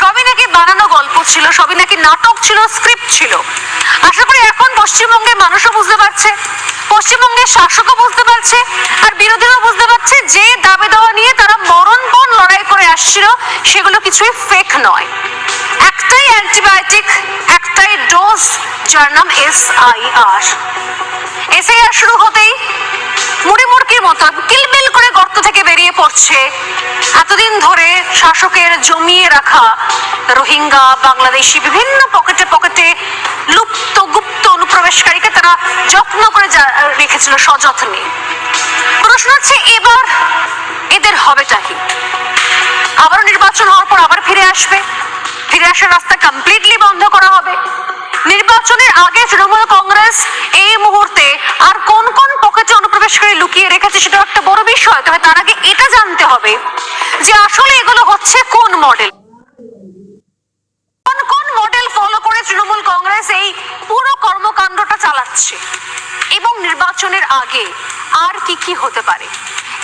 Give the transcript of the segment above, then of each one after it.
সবই নাকি বানানো গল্প ছিল, সবই নাকি নাটক ছিল স্ক্রিপ্ট ছিল। আশা করি এখন পশ্চিমবঙ্গের মানুষও বুঝতে পারছে, পশ্চিমবঙ্গের শাসকও বুঝতে পারছে, আর বিরোধীরাও বুঝতে পারছে যে দাবি দেওয়া নিয়ে তারা মরণপণ লড়াই করে আসছিল, সেগুলো কিছুই ফেক নয়। একটাই অ্যান্টিবায়োটিক একটাই ডোজ যার নাম এস আই আর এসআইআর শুরু হতেই মুড়ি মুড়কির মতো থেকে পড়ছে এতদিন ধরে শাসকের জমিয়ে রাখা রোহিঙ্গা বাংলাদেশি বিভিন্ন পকেটে পকেটে লুপ্ত, গুপ্ত অনুপ্রবেশকারীকে তারা যত্ন করে রেখেছিল সযত্নে। প্রশ্ন হচ্ছে, এবার এদের হবেটা কি? আবার নির্বাচন হওয়ার পর আবার ফিরে আসবে। ফিরে আসার রাস্তা কমপ্লিটলি বন্ধ করা হবে। নির্বাচনের আগে তৃণমূল কংগ্রেস লুকিয়ে রেখেছে সেটা একটা বড় বিষয়, তবে তার আগে এটা জানতে হবে যে আসলে এগুলো হচ্ছে কোন মডেল কোন কোন মডেল ফলো করে তৃণমূল কংগ্রেস এই পুরো কর্মকাণ্ডটা চালাচ্ছে? এবং নির্বাচনের আগে আর কি কি হতে পারে?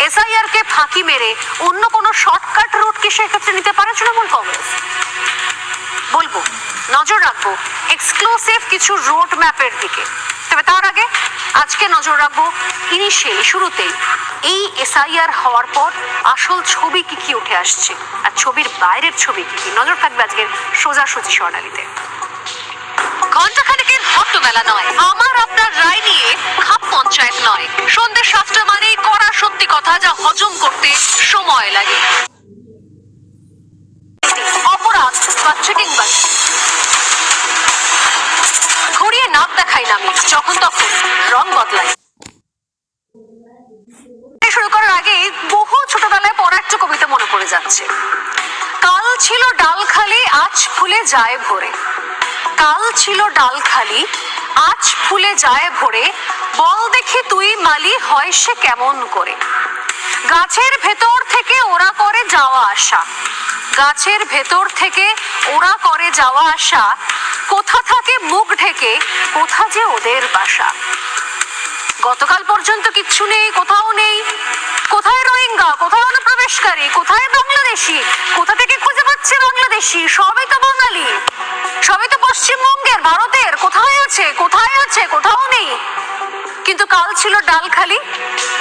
এসআইআর কে ফাঁকি মেরে অন্য কোনো শর্টকাট রুট কি সেক্ষেত্রে নিতে পারে তৃণমূল কংগ্রেস? বলব, নজর রাখব এক্সক্লুসিভ কিছু রোড ম্যাপের দিকে। তবে তার আগে আজকে নজর রাখব ইনিশিয়ালি শুরুতেই এই এসআইআর হওয়ার পর আসল ছবি কি কি উঠে আসছে আর ছবির বাইরের ছবি কি কি? নজর থাকবে আজকের সোজাসুজি স্বর্ণালীতে। ঘন্টাখানেকের হট্ট মেলা নয়, আমার আপনার রায় নিয়ে খাপ পঞ্চায়েত নয়। সন্ধ্যে সাতটা মানেই করা সত্যি কথা যা হজম করতে সময় লাগে। অপরাধ বা দেখাই যখন তখন রং বদলাই শুরু করার আগে বহু ছোটবেলায় পড়া একটা কবিতা মনে পড়ে যাচ্ছে। কাল ছিল ডাল খালি আজ ফুলে যায় ভরে। কাল ছিল ডাল খালি আজ ফুলে যায় ভরে। বল দেখি তুই মালি, হয় সে কেমন করে? গাছের ভেতর থেকে ওরা করে যাওয়া আসা গাছের ভেতর থেকে ওরা করে যাওয়া আসা কোথা থাকে মুখ ঢেকে, কোথা যে ওদের বাসা? গতকাল পর্যন্ত কিচ্ছু নেই, কোথাও নেই। কোথায় রোহিঙ্গা, কোথায় অনুপ্রবেশকারী, কোথায় বাংলাদেশি? কোথা থেকে খুঁজে পাচ্ছে বাংলাদেশি? সবই তো বাঙালি। সবই তো পশ্চিমবঙ্গের, ভারতের। কোথায় আছে? কোথায় আছে? কোথাও নেই। কিন্তু কাল ছিল ডাল খালি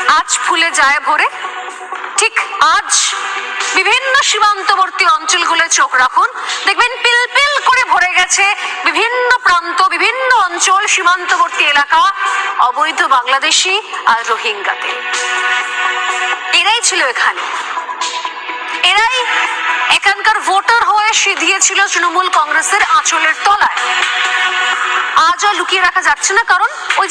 আজ ফুলে যায় ভরে। ঠিক আজ বিভিন্ন সীমান্তবর্তী অঞ্চলগুলো চোখ রাখুন। দেখবেন পিল পিল করে ভরে গেছে বিভিন্ন প্রান্ত, বিভিন্ন অঞ্চল, সীমান্তবর্তী এলাকা, অবৈধ বাংলাদেশি আর রোহিঙ্গাতে এরাই ছিল এখানে। এরাই এখানকার ভোটার হয়ে সে দিয়েছিল তৃণমূল কংগ্রেসের আঁচলের তলায়। আজ আর লুকিয়ে রাখা যাচ্ছে না, কারণ ওই